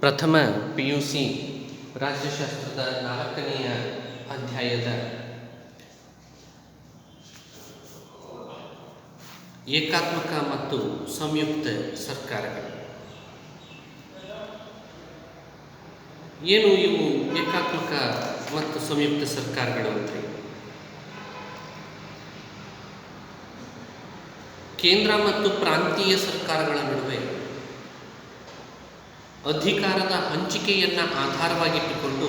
ಪ್ರಥಮ P U C ರಾಜ್ಯಶಾಸ್ತ್ರದ ನಾಲ್ಕನೆಯ ಅಧ್ಯಾಯದ ಏಕಾತ್ಮಕ ಮತ್ತು ಸಂಯುಕ್ತ ಸರ್ಕಾರಗಳು. ಏನು ಇವು ಏಕಾತ್ಮಕ ಮತ್ತು ಸಂಯುಕ್ತ ಸರ್ಕಾರಗಳು ಅಂದರೆ? ಕೇಂದ್ರ ಮತ್ತು ಪ್ರಾಂತೀಯ ಸರ್ಕಾರಗಳ ನಡುವೆ ಅಧಿಕಾರದ ಹಂಚಿಕೆಯನ್ನು ಆಧಾರವಾಗಿಟ್ಟುಕೊಂಡು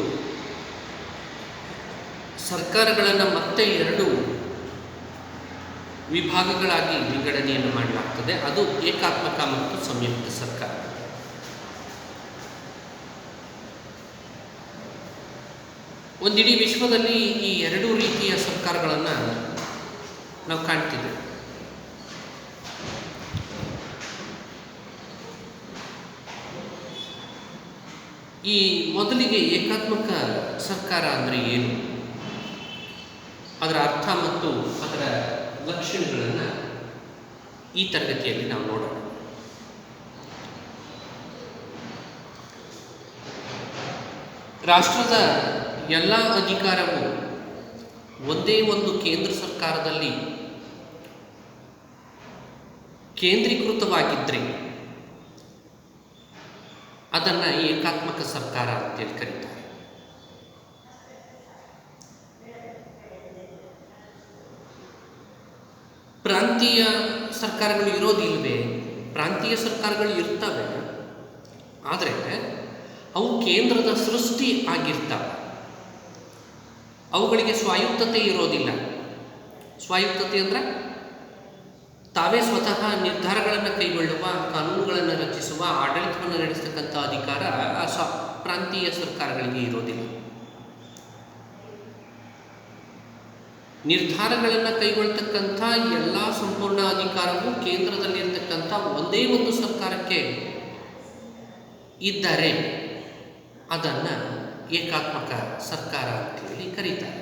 ಸರ್ಕಾರಗಳನ್ನು ಮತ್ತೆ ಎರಡು ವಿಭಾಗಗಳಾಗಿ ವಿಂಗಡಣೆಯನ್ನು ಮಾಡಲಾಗ್ತದೆ. ಅದು ಏಕಾತ್ಮಕ ಮತ್ತು ಸಂಯುಕ್ತ ಸರ್ಕಾರ. ಒಂದಿಡೀ ವಿಶ್ವದಲ್ಲಿ ಈ ಎರಡೂ ರೀತಿಯ ಸರ್ಕಾರಗಳನ್ನು ನಾವು ಕಾಣ್ತಿದ್ದೇವೆ. ಈ ಮೊದಲಿಗೆ ಏಕಾತ್ಮಕ ಸರ್ಕಾರ ಅಂದರೆ ಏನು? ಅದರ ಅರ್ಥ ಮತ್ತು ಅದರ ಲಕ್ಷಣಗಳನ್ನು ಈ ತರಗತಿಯಲ್ಲಿ ನಾವು ನೋಡೋಣ. ರಾಷ್ಟ್ರದ ಎಲ್ಲ ಅಧಿಕಾರವು ಒಂದೇ ಒಂದು ಕೇಂದ್ರ ಸರ್ಕಾರದಲ್ಲಿ ಕೇಂದ್ರೀಕೃತವಾಗಿದ್ದರೆ ಅದನ್ನು ಏಕಾತ್ಮಕ ಸರ್ಕಾರ ಅಂತೇಳಿ ಕರೀತಾರೆ. ಪ್ರಾಂತೀಯ ಸರ್ಕಾರಗಳು ಇರೋದಿಲ್ವೇ ಪ್ರಾಂತೀಯ ಸರ್ಕಾರಗಳು ಇರ್ತವೆ. ಆದರೆ ಅವು ಕೇಂದ್ರದ ಸೃಷ್ಟಿ ಆಗಿರ್ತವೆ. ಅವುಗಳಿಗೆ ಸ್ವಾಯುಕ್ತತೆ ಇರೋದಿಲ್ಲ. ಸ್ವಾಯುಕ್ತತೆ ಅಂದರೆ ತಾವೇ ಸ್ವತಃ ನಿರ್ಧಾರಗಳನ್ನು ಕೈಗೊಳ್ಳುವ, ಕಾನೂನುಗಳನ್ನು ರಚಿಸುವ, ಆಡಳಿತವನ್ನು ನಡೆಸತಕ್ಕಂಥ ಅಧಿಕಾರ ಆ ಸ್ವ ಪ್ರಾಂತೀಯ ಸರ್ಕಾರಗಳಿಗೆ ಇರೋದಿಲ್ಲ. ನಿರ್ಧಾರಗಳನ್ನು ಕೈಗೊಳ್ತಕ್ಕಂಥ ಎಲ್ಲ ಸಂಪೂರ್ಣ ಅಧಿಕಾರವು ಕೇಂದ್ರದಲ್ಲಿರ್ತಕ್ಕಂಥ ಒಂದೇ ಒಂದು ಸರ್ಕಾರಕ್ಕೆ ಇದ್ದರೆ ಅದನ್ನು ಏಕಾತ್ಮಕ ಸರ್ಕಾರ ಅಂತೇಳಿ ಕರೀತಾರೆ.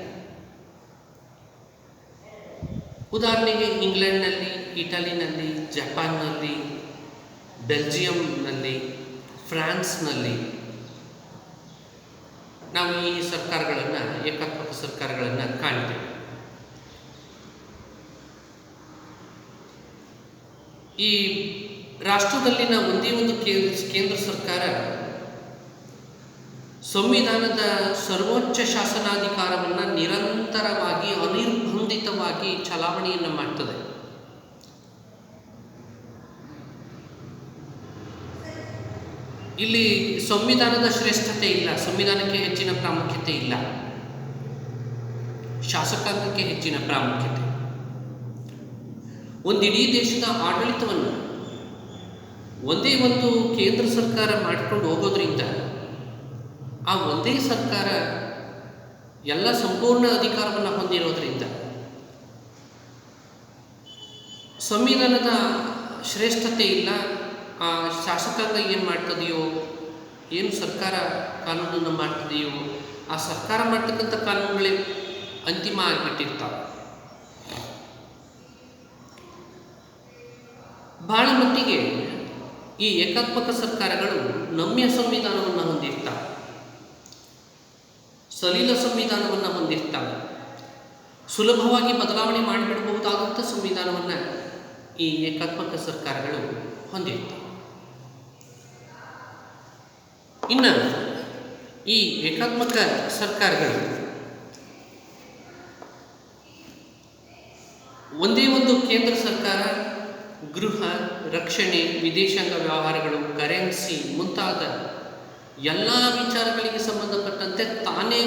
ಉದಾಹರಣೆಗೆ ಇಂಗ್ಲೆಂಡ್ನಲ್ಲಿ ಇಟಲಿನಲ್ಲಿ, ಜಪಾನ್ನಲ್ಲಿ, ಬೆಲ್ಜಿಯಂನಲ್ಲಿ, ಫ್ರಾನ್ಸ್ನಲ್ಲಿ ನಾವು ಈ ಸರ್ಕಾರಗಳನ್ನು ಏಕಾತ್ಮಕ ಸರ್ಕಾರಗಳನ್ನು ಕಾಣ್ತೇವೆ. ಈ ರಾಷ್ಟ್ರದಲ್ಲಿನ ಒಂದೇ ಒಂದು ಕೇಂದ್ರ ಸರ್ಕಾರ, ಸಂವಿಧಾನದ ಸರ್ವೋಚ್ಚ ಶಾಸನಾಧಿಕಾರವನ್ನು ನಿರಂತರವಾಗಿ ಅನಿರ್ಬಂಧಿತವಾಗಿ ಚಲಾವಣೆಯನ್ನು ಮಾಡ್ತದೆ. ಇಲ್ಲಿ ಸಂವಿಧಾನದ ಶ್ರೇಷ್ಠತೆ ಇಲ್ಲ, ಸಂವಿಧಾನಕ್ಕೆ ಹೆಚ್ಚಿನ ಪ್ರಾಮುಖ್ಯತೆ ಇಲ್ಲ. ಶಾಸಕಾಂಗಕ್ಕೆ ಹೆಚ್ಚಿನ ಪ್ರಾಮುಖ್ಯತೆ. ಒಂದಿಡೀ ದೇಶದ ಆಡಳಿತವನ್ನು ಒಂದೇ ಒಂದು ಕೇಂದ್ರ ಸರ್ಕಾರ ಮಾಡಿಕೊಂಡು ಹೋಗೋದ್ರಿಂದ ಆ ಒಂದೇ ಸರ್ಕಾರ ಎಲ್ಲ ಸಂಪೂರ್ಣ ಅಧಿಕಾರವನ್ನು ಹೊಂದಿರೋದ್ರಿಂದ ಸಂವಿಧಾನದ ಶ್ರೇಷ್ಠತೆ ಇಲ್ಲ ಶಾಸಕಾಂಗ ಏನು ಮಾಡ್ತದೆಯೋ, ಏನು ಸರ್ಕಾರ ಕಾನೂನನ್ನು ಮಾಡ್ತದೆಯೋ, ಆ ಸರ್ಕಾರ ಮಾಡ್ತಕ್ಕಂಥ ಕಾನೂನುಗಳೇ ಅಂತಿಮ ಆಗಿಬಿಟ್ಟಿರ್ತಾವೆ. ಬಹಳ ಮಟ್ಟಿಗೆ ಈ ಏಕಾತ್ಮಕ ಸರ್ಕಾರಗಳು ನಮ್ಯ ಸಂವಿಧಾನವನ್ನು ಹೊಂದಿರ್ತಾವೆ. ಸಲೀಲ ಸಂವಿಧಾನವನ್ನು ಹೊಂದಿರ್ತಾವೆ. ಸುಲಭವಾಗಿ ಬದಲಾವಣೆ ಮಾಡಿಬಿಡಬಹುದಾದಂಥ ಸಂವಿಧಾನವನ್ನು ಈ ಏಕಾತ್ಮಕ ಸರ್ಕಾರಗಳು ಹೊಂದಿರ್ತವೆ. ಇನ್ನು ಈ ಏಕಾತ್ಮಕ ಸರ್ಕಾರಗಳು ಒಂದೇ ಒಂದು ಕೇಂದ್ರ ಸರ್ಕಾರ, ಗೃಹ, ರಕ್ಷಣೆ, ವಿದೇಶಾಂಗ ವ್ಯವಹಾರಗಳು, ಕರೆನ್ಸಿ ಮುಂತಾದ ಎಲ್ಲ ವಿಚಾರಗಳಿಗೆ ಸಂಬಂಧಪಟ್ಟಂತೆ ತಾನೇ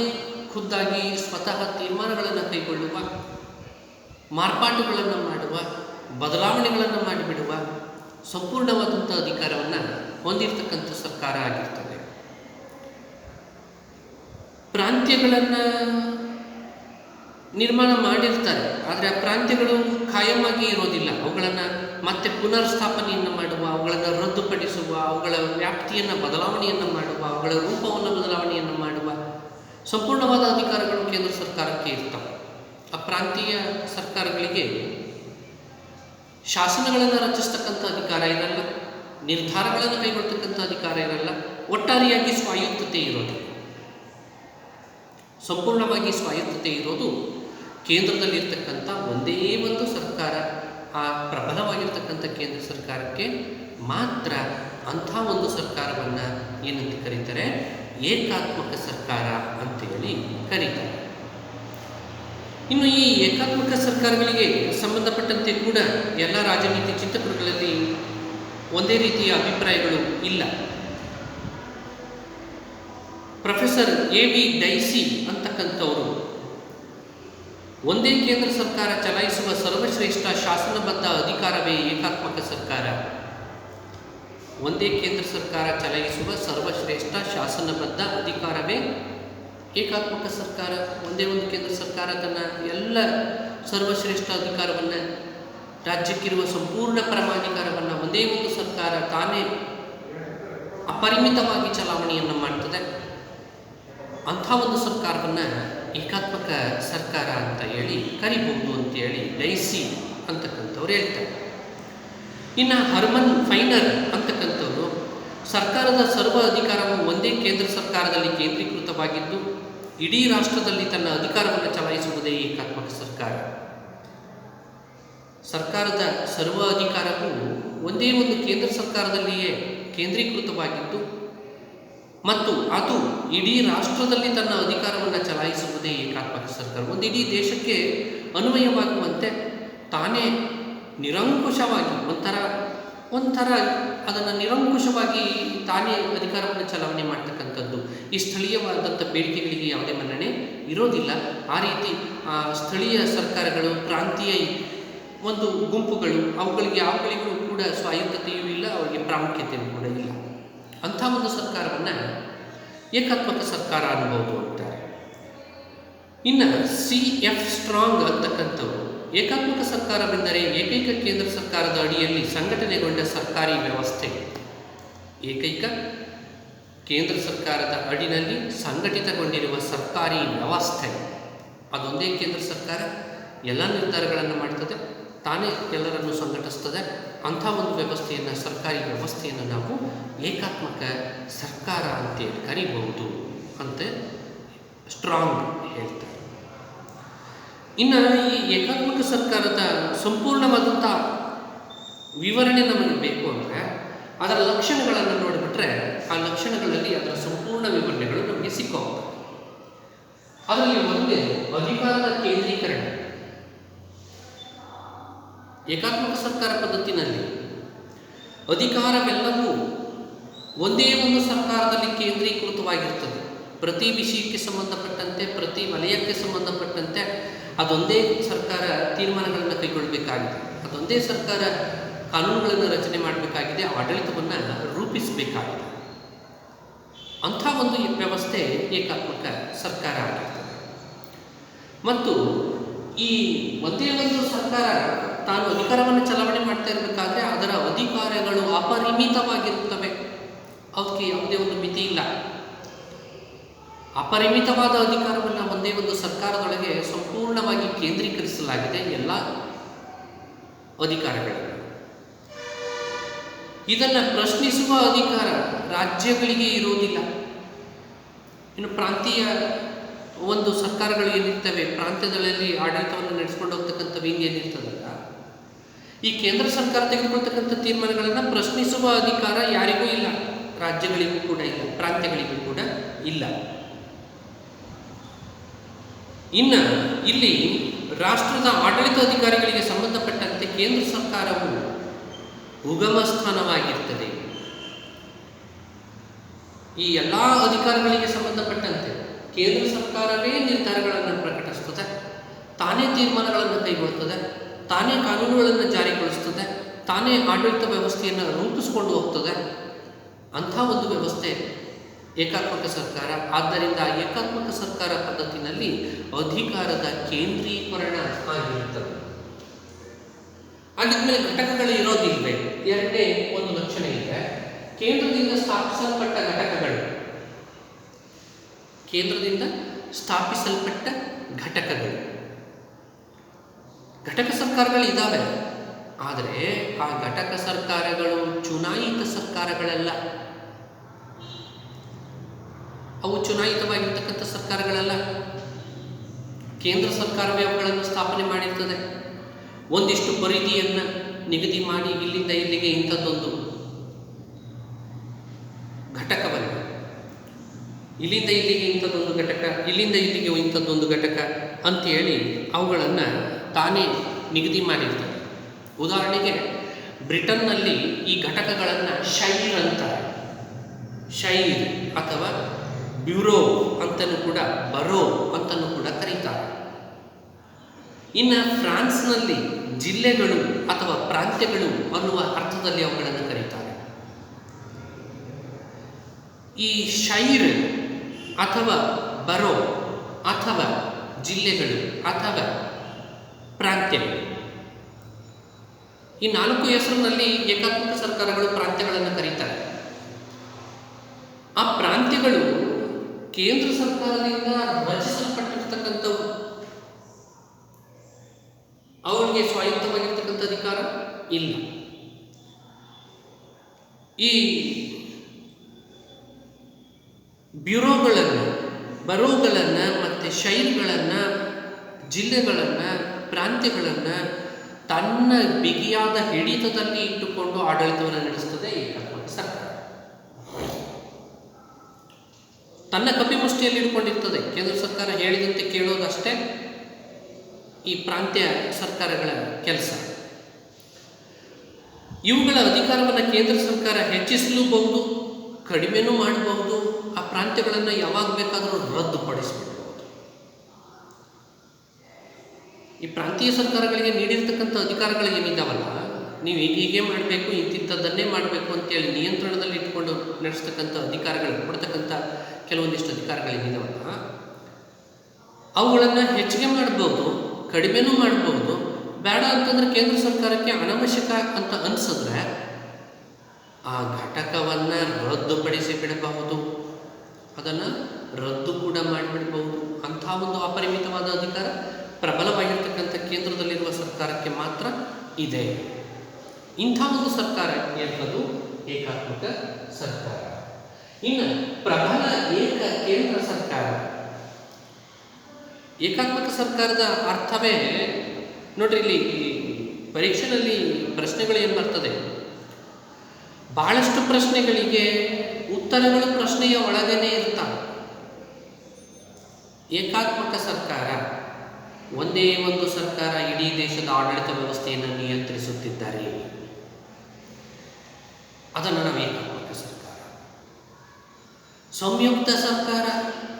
ಖುದ್ದಾಗಿ ಸ್ವತಃ ತೀರ್ಮಾನಗಳನ್ನು ಕೈಗೊಳ್ಳುವ, ಮಾರ್ಪಾಟುಗಳನ್ನು ಮಾಡುವ, ಬದಲಾವಣೆಗಳನ್ನು ಮಾಡಿಬಿಡುವ ಸಂಪೂರ್ಣವಾದಂಥ ಅಧಿಕಾರವನ್ನು ಹೊಂದಿರತಕ್ಕಂಥ ಸರ್ಕಾರ ಆಗಿರ್ತದೆ. ಪ್ರಾಂತ್ಯಗಳನ್ನು ನಿರ್ಮಾಣ ಮಾಡಿರ್ತಾರೆ. ಆದರೆ ಆ ಪ್ರಾಂತ್ಯಗಳು ಖಾಯಮಾಗಿ ಇರೋದಿಲ್ಲ. ಅವುಗಳನ್ನು ಮತ್ತೆ ಪುನರ್ ಸ್ಥಾಪನೆಯನ್ನು ಮಾಡುವ, ಅವುಗಳನ್ನು ರದ್ದುಪಡಿಸುವ, ಅವುಗಳ ವ್ಯಾಪ್ತಿಯನ್ನು, ಬದಲಾವಣೆಯನ್ನು ಮಾಡುವ, ಅವುಗಳ ರೂಪವನ್ನು ಬದಲಾವಣೆಯನ್ನು ಮಾಡುವ ಸಂಪೂರ್ಣವಾದ ಅಧಿಕಾರಗಳು ಕೇಂದ್ರ ಸರ್ಕಾರಕ್ಕೆ ಇರ್ತವೆ. ಆ ಪ್ರಾಂತೀಯ ಸರ್ಕಾರಗಳಿಗೆ ಶಾಸನಗಳನ್ನು ರಚಿಸ್ತಕ್ಕಂಥ ಅಧಿಕಾರ ಇರಲ್ಲ, ನಿರ್ಧಾರಗಳನ್ನು ಕೈಗೊಳ್ತಕ್ಕಂಥ ಅಧಿಕಾರ ಇರಲ್ಲ, ಒಟ್ಟಾರೆಯಾಗಿ ಸ್ವಾಯತ್ತತೆ ಇರೋದು ಸಂಪೂರ್ಣವಾಗಿ ಸ್ವಾಯತ್ತತೆ ಇರೋದು ಕೇಂದ್ರದಲ್ಲಿರ್ತಕ್ಕಂಥ ಒಂದೇ ಒಂದು ಸರ್ಕಾರ. ಆ ಪ್ರಬಲವಾಗಿರ್ತಕ್ಕಂಥ ಕೇಂದ್ರ ಸರ್ಕಾರಕ್ಕೆ ಮಾತ್ರ ಅಂಥ ಒಂದು ಸರ್ಕಾರವನ್ನು ಏನಂತ ಕರೀತಾರೆ? ಏಕಾತ್ಮಕ ಸರ್ಕಾರ ಅಂತೇಳಿ ಕರೀತಾರೆ. ಇನ್ನು ಈ ಏಕಾತ್ಮಕ ಸರ್ಕಾರಗಳಿಗೆ ಸಂಬಂಧಪಟ್ಟಂತೆ ಕೂಡ ಎಲ್ಲ ರಾಜನೀತಿ ಚಿಂತಕರುಗಳಲ್ಲಿ ಒಂದೇ ರೀತಿಯ ಅಭಿಪ್ರಾಯಗಳು ಇಲ್ಲ. ಪ್ರೊಫೆಸರ್ ಎ ವಿ ಡೈಸಿ ಅಂತಕ್ಕಂಥವರು. ಒಂದೇ ಕೇಂದ್ರ ಸರ್ಕಾರ ಚಲಾಯಿಸುವ ಸರ್ವಶ್ರೇಷ್ಠ ಶಾಸನಬದ್ಧ ಅಧಿಕಾರವೇ ಏಕಾತ್ಮಕ ಸರ್ಕಾರ. ಒಂದೇ ಕೇಂದ್ರ ಸರ್ಕಾರ ಚಲಾಯಿಸುವ ಸರ್ವಶ್ರೇಷ್ಠ ಶಾಸನಬದ್ಧ ಅಧಿಕಾರವೇ ಏಕಾತ್ಮಕ ಸರ್ಕಾರ. ಒಂದೇ ಒಂದು ಕೇಂದ್ರ ಸರ್ಕಾರ ತನ್ನ ಎಲ್ಲ ಸರ್ವಶ್ರೇಷ್ಠ ಅಧಿಕಾರವನ್ನು, ರಾಜ್ಯಕ್ಕಿರುವ ಸಂಪೂರ್ಣ ಪರಮಾಧಿಕಾರವನ್ನು ಒಂದೇ ಒಂದು ಸರ್ಕಾರ ತಾನೇ ಅಪರಿಮಿತವಾಗಿ ಚಲಾವಣೆಯನ್ನು ಮಾಡ್ತದೆ. ಅಂಥ ಒಂದು ಸರ್ಕಾರವನ್ನು ಏಕಾತ್ಮಕ ಸರ್ಕಾರ ಅಂತ ಹೇಳಿ, ಕರಿಬಹುದು ಅಂತೇಳಿ ಡೈಸಿ ಅಂತಕ್ಕಂಥವ್ರು ಹೇಳ್ತಾರೆ. ಇನ್ನು ಹರ್ಮನ್ ಫೈನರ್ ಅಂತಕ್ಕಂಥವ್ರು ಸರ್ಕಾರದ ಸರ್ವ ಅಧಿಕಾರವು ಒಂದೇ ಕೇಂದ್ರ ಸರ್ಕಾರದಲ್ಲಿ ಕೇಂದ್ರೀಕೃತವಾಗಿದ್ದು, ಇಡೀ ರಾಷ್ಟ್ರದಲ್ಲಿ ತನ್ನ ಅಧಿಕಾರವನ್ನು ಚಲಾಯಿಸುವುದೇ ಏಕಾತ್ಮಕ ಸರ್ಕಾರ. ಸರ್ಕಾರದ ಸರ್ವ ಅಧಿಕಾರವು ಒಂದೇ ಒಂದು ಕೇಂದ್ರ ಸರ್ಕಾರದಲ್ಲಿಯೇ ಕೇಂದ್ರೀಕೃತವಾಗಿದ್ದು ಮತ್ತು ಅದು ಇಡೀ ರಾಷ್ಟ್ರದಲ್ಲಿ ತನ್ನ ಅಧಿಕಾರವನ್ನು ಚಲಾಯಿಸುವುದೇ ಏಕಾತ್ಮಕ ಸರ್ಕಾರ ಒಂದು ಇಡೀ ದೇಶಕ್ಕೆ ಅನ್ವಯವಾಗುವಂತೆ ತಾನೇ ನಿರಂಕುಶವಾಗಿ ಒಂಥರ ಒಂಥರ ಅದನ್ನು ನಿರಂಕುಶವಾಗಿ ತಾನೇ ಅಧಿಕಾರವನ್ನು ಚಲಾವಣೆ ಮಾಡ್ತಕ್ಕಂಥದ್ದು. ಈ ಸ್ಥಳೀಯವಾದಂಥ ಬೇಡಿಕೆಗಳಿಗೆ ಯಾವುದೇ ಮನ್ನಣೆ ಇರೋದಿಲ್ಲ. ಆ ರೀತಿ ಸ್ಥಳೀಯ ಸರ್ಕಾರಗಳು, ಪ್ರಾಂತೀಯ ಒಂದು ಗುಂಪುಗಳು, ಅವುಗಳಿಗೆ ಯಾವಗಳಿಗೂ ಕೂಡ ಸ್ವಾಯತ್ತತೆಯೂ ಇಲ್ಲ, ಅವರಿಗೆ ಪ್ರಾಮುಖ್ಯತೆಯೂ ಕೂಡ ಇಲ್ಲ. ಅಂಥ ಒಂದು ಸರ್ಕಾರವನ್ನು ಏಕಾತ್ಮಕ ಸರ್ಕಾರ ಅನ್ಬೋದು ಅಂತಾರೆ. ಇನ್ನು ಸಿ ಎಫ್ ಸ್ಟ್ರಾಂಗ್ ಅಂತಕ್ಕಂಥವ್ರು ಏಕಾತ್ಮಕ ಸರ್ಕಾರವೆಂದರೆ ಏಕೈಕ ಕೇಂದ್ರ ಸರ್ಕಾರದ ಅಡಿಯಲ್ಲಿ ಸಂಘಟನೆಗೊಂಡ ಸರ್ಕಾರಿ ವ್ಯವಸ್ಥೆ. ಏಕೈಕ ಕೇಂದ್ರ ಸರ್ಕಾರದ ಅಡಿನಲ್ಲಿ ಸಂಘಟಿತಗೊಂಡಿರುವ ಸರ್ಕಾರಿ ವ್ಯವಸ್ಥೆ. ಅದೊಂದೇ ಕೇಂದ್ರ ಸರ್ಕಾರ, ಎಲ್ಲ ನಿರ್ಧಾರಗಳನ್ನು ಮಾಡ್ತದೆ. ತಾನೇ ಎಲ್ಲರನ್ನು ಸಂಘಟಿಸ್ತದೆ. ಅಂಥ ಒಂದು ವ್ಯವಸ್ಥೆಯನ್ನು, ಸರ್ಕಾರಿ ವ್ಯವಸ್ಥೆಯನ್ನು ನಾವು ಏಕಾತ್ಮಕ ಸರ್ಕಾರ ಅಂತೇಳಿ ಕರಿಬಹುದು ಅಂತ ಸ್ಟ್ರಾಂಗ್ ಹೇಳ್ತಾರೆ. ಇನ್ನು ಈ ಏಕಾತ್ಮಕ ಸರ್ಕಾರದ ಸಂಪೂರ್ಣವಾದಂಥ ವಿವರಣೆ ನಮಗೆ ಬೇಕು ಅಂದರೆ ಅದರ ಲಕ್ಷಣಗಳನ್ನು ನೋಡಿಬಿಟ್ರೆ ಆ ಲಕ್ಷಣಗಳಲ್ಲಿ ಅದರ ಸಂಪೂರ್ಣ ವಿವರಣೆಗಳು ನಮಗೆ ಸಿಕ್ಕೋಗ್ತವೆ ಅದರಲ್ಲಿ ಒಂದೇ ಅಧಿಕಾರದ ಕೇಂದ್ರೀಕರಣ. ಏಕಾತ್ಮಕ ಸರ್ಕಾರ ಪದ್ಧತಿನಲ್ಲಿ ಅಧಿಕಾರವೆಲ್ಲವೂ ಒಂದೇ ಒಂದು ಸರ್ಕಾರದಲ್ಲಿ ಕೇಂದ್ರೀಕೃತವಾಗಿರ್ತದೆ. ಪ್ರತಿ ವಿಷಯಕ್ಕೆ ಸಂಬಂಧಪಟ್ಟಂತೆ, ಪ್ರತಿ ವಲಯಕ್ಕೆ ಸಂಬಂಧಪಟ್ಟಂತೆ ಅದೊಂದೇ ಸರ್ಕಾರ ತೀರ್ಮಾನಗಳನ್ನು ಕೈಗೊಳ್ಳಬೇಕಾಗಿದೆ ಅದೊಂದೇ ಸರ್ಕಾರ ಕಾನೂನುಗಳನ್ನು ರಚನೆ ಮಾಡಬೇಕಾಗಿದೆ, ಆಡಳಿತವನ್ನು ರೂಪಿಸಬೇಕಾಗಿದೆ. ಅಂಥ ಒಂದು ವ್ಯವಸ್ಥೆ ಏಕಾತ್ಮಕ ಸರ್ಕಾರ ಆಗಿರ್ತದೆ. ಮತ್ತು ಈ ಒಂದೇ ಒಂದು ಸರ್ಕಾರ ತಾನು ಅಧಿಕಾರವನ್ನು ಚಲಾವಣೆ ಮಾಡ್ತಾ ಇರಬೇಕಾದ್ರೆ ಅದರ ಅಧಿಕಾರಗಳು ಅಪರಿಮಿತವಾಗಿರುತ್ತವೆ. ಅವಕ್ಕೆ ಯಾವುದೇ ಒಂದು ಮಿತಿ ಇಲ್ಲ. ಅಪರಿಮಿತವಾದ ಅಧಿಕಾರವನ್ನು ಒಂದೇ ಒಂದು ಸರ್ಕಾರದೊಳಗೆ ಸಂಪೂರ್ಣವಾಗಿ ಕೇಂದ್ರೀಕರಿಸಲಾಗಿದೆ ಎಲ್ಲ ಅಧಿಕಾರಗಳು ಇದನ್ನು ಪ್ರಶ್ನಿಸುವ ಅಧಿಕಾರ ರಾಜ್ಯಗಳಿಗೆ ಇರುವುದಿಲ್ಲ. ಇನ್ನು ಪ್ರಾಂತೀಯ ಒಂದು ಸರ್ಕಾರಗಳು ಏನಿರ್ತವೆ ಪ್ರಾಂತ್ಯದಲ್ಲಿ ಆಡಳಿತವನ್ನು ನಡೆಸ್ಕೊಂಡು ಹೋಗ್ತಕ್ಕಂಥ ವಿಂಗ್ ಏನಿರ್ತದಲ್ಲ ಈ ಕೇಂದ್ರ ಸರ್ಕಾರ ತೆಗೆದುಕೊಳ್ತಕ್ಕಂಥ ತೀರ್ಮಾನಗಳನ್ನು ಪ್ರಶ್ನಿಸುವ ಅಧಿಕಾರ ಯಾರಿಗೂ ಇಲ್ಲ. ರಾಜ್ಯಗಳಿಗೂ ಕೂಡ ಇಲ್ಲ, ಪ್ರಾಂತ್ಯಗಳಿಗೂ ಕೂಡ ಇಲ್ಲ. ಇನ್ನ ಇಲ್ಲಿ ರಾಷ್ಟ್ರದ ಆಡಳಿತ ಅಧಿಕಾರಿಗಳಿಗೆ ಸಂಬಂಧಪಟ್ಟಂತೆ ಕೇಂದ್ರ ಸರ್ಕಾರವು ಉಗಮ ಸ್ಥಾನವಾಗಿರ್ತದೆ. ಈ ಎಲ್ಲ ಅಧಿಕಾರಗಳಿಗೆ ಸಂಬಂಧಪಟ್ಟಂತೆ ಕೇಂದ್ರ ಸರ್ಕಾರವೇ ನಿರ್ಧಾರಗಳನ್ನು ಪ್ರಕಟಿಸ್ತದೆ. ತಾನೇ ತೀರ್ಮಾನಗಳನ್ನು ಕೈಗೊಳ್ತದೆ. ತಾನೇ ಕಾನೂನುಗಳನ್ನು ಜಾರಿಗೊಳಿಸ್ತದೆ, ತಾನೇ ಆಡಳಿತ ವ್ಯವಸ್ಥೆಯನ್ನು ರೂಪಿಸಿಕೊಂಡು ಹೋಗ್ತದೆ. ಅಂಥ ಒಂದು ವ್ಯವಸ್ಥೆ ಏಕಾತ್ಮಕ ಸರ್ಕಾರ. ಆದ್ದರಿಂದ ಏಕಾತ್ಮಕ ಸರ್ಕಾರ ಪದ್ಧತಿನಲ್ಲಿ ಅಧಿಕಾರದ ಕೇಂದ್ರೀಕರಣ ಆಗಿರುತ್ತದೆ. ಅದಾದ್ಮೇಲೆ ಘಟಕಗಳು ಇರೋದಿಲ್ವೇ? ಎರಡನೇ ಒಂದು ಲಕ್ಷಣ ಇದೆ. ಕೇಂದ್ರದಿಂದ ಸ್ಥಾಪಿಸಲ್ಪಟ್ಟ ಘಟಕಗಳು. ಕೇಂದ್ರದಿಂದ ಸ್ಥಾಪಿಸಲ್ಪಟ್ಟ ಘಟಕಗಳು. ಘಟಕ ಸರ್ಕಾರಗಳು ಇದ್ದಾವೆ ಆದರೆ ಆ ಘಟಕ ಸರ್ಕಾರಗಳು, ಚುನಾಯಿತ ಸರ್ಕಾರಗಳಲ್ಲ. ಅವು ಚುನಾಯಿತವಾಗಿರ್ತಕ್ಕಂಥ ಸರ್ಕಾರಗಳಲ್ಲ. ಕೇಂದ್ರ ಸರ್ಕಾರವೇ ಅವುಗಳನ್ನು ಸ್ಥಾಪನೆ ಮಾಡಿರ್ತದೆ. ಒಂದಿಷ್ಟು ಪರಿಧಿಯನ್ನು ನಿಗದಿ ಮಾಡಿ ಇಲ್ಲಿಂದ ಇಲ್ಲಿಗೆ ಇಂಥದ್ದೊಂದು ಘಟಕವನ್ನು ಇಲ್ಲಿಂದ ಇಲ್ಲಿಗೆ ಇಂಥದ್ದೊಂದು ಘಟಕ, ಇಲ್ಲಿಂದ ಇಲ್ಲಿಗೆ ಇಂಥದ್ದೊಂದು ಘಟಕ ಅಂತೇಳಿ ಅವುಗಳನ್ನು ತಾನೇ ನಿಗದಿ ಮಾಡಿರ್ತದೆ ಉದಾಹರಣೆಗೆ ಬ್ರಿಟನ್ನಲ್ಲಿ ಈ ಘಟಕಗಳನ್ನು ಶೈರ್ ಅಂತಾರೆ. ಶೈರ್ ಅಥವಾ ಬ್ಯೂರೋ ಅಂತಲೂ ಕೂಡ, ಬರೋ ಅಂತಲೂ ಕೂಡ ಕರೀತಾರೆ. ಇನ್ನು ಫ್ರಾನ್ಸ್ನಲ್ಲಿ ಜಿಲ್ಲೆಗಳು ಅಥವಾ ಪ್ರಾಂತ್ಯಗಳು ಅನ್ನುವ ಅರ್ಥದಲ್ಲಿ ಅವುಗಳನ್ನು ಕರೀತಾರೆ. ಈ ಶೈರ್ ಅಥವಾ ಬರೋ ಅಥವಾ ಜಿಲ್ಲೆಗಳು ಅಥವಾ ಪ್ರಾಂತ್ಯಗಳು ಈ ನಾಲ್ಕು ಹೆಸರಿನಲ್ಲಿ ಏಕಾತ್ಮಕ ಸರ್ಕಾರಗಳು ಪ್ರಾಂತ್ಯಗಳನ್ನು ಕರೀತಾರೆ. ಆ ಪ್ರಾಂತ್ಯಗಳು ಕೇಂದ್ರ ಸರ್ಕಾರದಿಂದ ರಚಿಸಲ್ಪಟ್ಟಿರ್ತಕ್ಕಂಥವು. ಅವರಿಗೆ ಸ್ವಾಯತ್ತವಾಗಿರ್ತಕ್ಕಂಥ ಅಧಿಕಾರ ಇಲ್ಲ. ಈ ಬ್ಯೂರೋಗಳನ್ನು, ಬರೋಗಳನ್ನು ಮತ್ತು ಶೈಲ್ಗಳನ್ನು, ಜಿಲ್ಲೆಗಳನ್ನು ಪ್ರಾಂತ್ಯಗಳನ್ನು ತನ್ನ ಬಿಗಿಯಾದ ಹಿಡಿತದಲ್ಲಿ ಇಟ್ಟುಕೊಂಡು ಆಡಳಿತವನ್ನು ನಡೆಸುತ್ತದೆ ಸರ್ಕಾರ. ತನ್ನ ಕಪಿಮುಷ್ಟಿಯಲ್ಲಿ ಇಟ್ಕೊಂಡಿರ್ತದೆ. ಕೇಂದ್ರ ಸರ್ಕಾರ ಹೇಳಿದಂತೆ ಕೇಳೋದಷ್ಟೇ ಈ ಪ್ರಾಂತ್ಯ ಸರ್ಕಾರಗಳ ಕೆಲಸ. ಇವುಗಳ ಅಧಿಕಾರವನ್ನು ಕೇಂದ್ರ ಸರ್ಕಾರ ಹೆಚ್ಚಿಸಲೂಬಹುದು, ಕಡಿಮೆನೂ ಮಾಡಬಹುದು, ಆ ಪ್ರಾಂತ್ಯಗಳನ್ನು ಯಾವಾಗ ಬೇಕಾದರೂ ರದ್ದುಪಡಿಸಬಹುದು. ಈ ಪ್ರಾಂತೀಯ ಸರ್ಕಾರಗಳಿಗೆ ನೀಡಿರ್ತಕ್ಕಂಥ ಅಧಿಕಾರಗಳು ಏನಿದ್ದಾವಲ್ಲ, ನೀವು ಹೀಗೆ ಮಾಡಬೇಕು, ಇಂತಿಂಥದ್ದನ್ನೇ ಮಾಡಬೇಕು ಅಂತೇಳಿ ನಿಯಂತ್ರಣದಲ್ಲಿ ಇಟ್ಕೊಂಡು ನಡೆಸ್ತಕ್ಕಂಥ ಅಧಿಕಾರಗಳು, ಕೊಡ್ತಕ್ಕಂಥ ಕೆಲವೊಂದಿಷ್ಟು ಅಧಿಕಾರಗಳೇನಿದಾವಲ್ಲ ಅವುಗಳನ್ನು ಹೆಚ್ಚಿಗೆ ಮಾಡ್ಬೋದು, ಕಡಿಮೆನೂ ಮಾಡ್ಬೋದು. ಬೇಡ ಅಂತಂದ್ರೆ ಕೇಂದ್ರ ಸರ್ಕಾರಕ್ಕೆ ಅನವಶ್ಯಕ ಅಂತ ಅನಿಸಿದ್ರೆ ಆ ಘಟಕವನ್ನು ರದ್ದುಪಡಿಸಿ ಬಿಡಬಹುದು. ಅದನ್ನು ರದ್ದು ಕೂಡ ಮಾಡಿಬಿಡಬಹುದು. ಅಂಥ ಒಂದು ಅಪರಿಮಿತವಾದ ಅಧಿಕಾರ ಪ್ರಬಲವಾಗಿರ್ತಕ್ಕಂಥ ಕೇಂದ್ರದಲ್ಲಿರುವ ಸರ್ಕಾರಕ್ಕೆ ಮಾತ್ರ ಇದೆ. ಇಂಥ ಒಂದು ಸರ್ಕಾರ ಎನ್ನುವುದು ಏಕಾತ್ಮಕ ಸರ್ಕಾರ. ಇನ್ನು ಪ್ರಬಲ ಏಕ ಕೇಂದ್ರ ಸರ್ಕಾರ. ಏಕಾತ್ಮಕ ಸರ್ಕಾರದ ಅರ್ಥವೇ ನೋಡ್ರಿ ಇಲ್ಲಿ ಪರೀಕ್ಷೆಯಲ್ಲಿ ಪ್ರಶ್ನೆಗಳು ಏನು ಬರ್ತದೆ? ಬಹಳಷ್ಟು ಪ್ರಶ್ನೆಗಳಿಗೆ ಉತ್ತರಗಳು ಪ್ರಶ್ನೆಯ ಒಳಗೇನೆ ಇರ್ತಾವೆ. ಏಕಾತ್ಮಕ ಸರ್ಕಾರ. ಒಂದೇ ಒಂದು ಸರ್ಕಾರ ಇಡೀ ದೇಶದ ಆಡಳಿತ ವ್ಯವಸ್ಥೆಯನ್ನು ನಿಯಂತ್ರಿಸುತ್ತಿದ್ದಾರೆ. ಅದನ್ನು ನಾವು ಏಕಾತ್ಮಕ ಸರ್ಕಾರ? ಸಂಯುಕ್ತ ಸರ್ಕಾರ,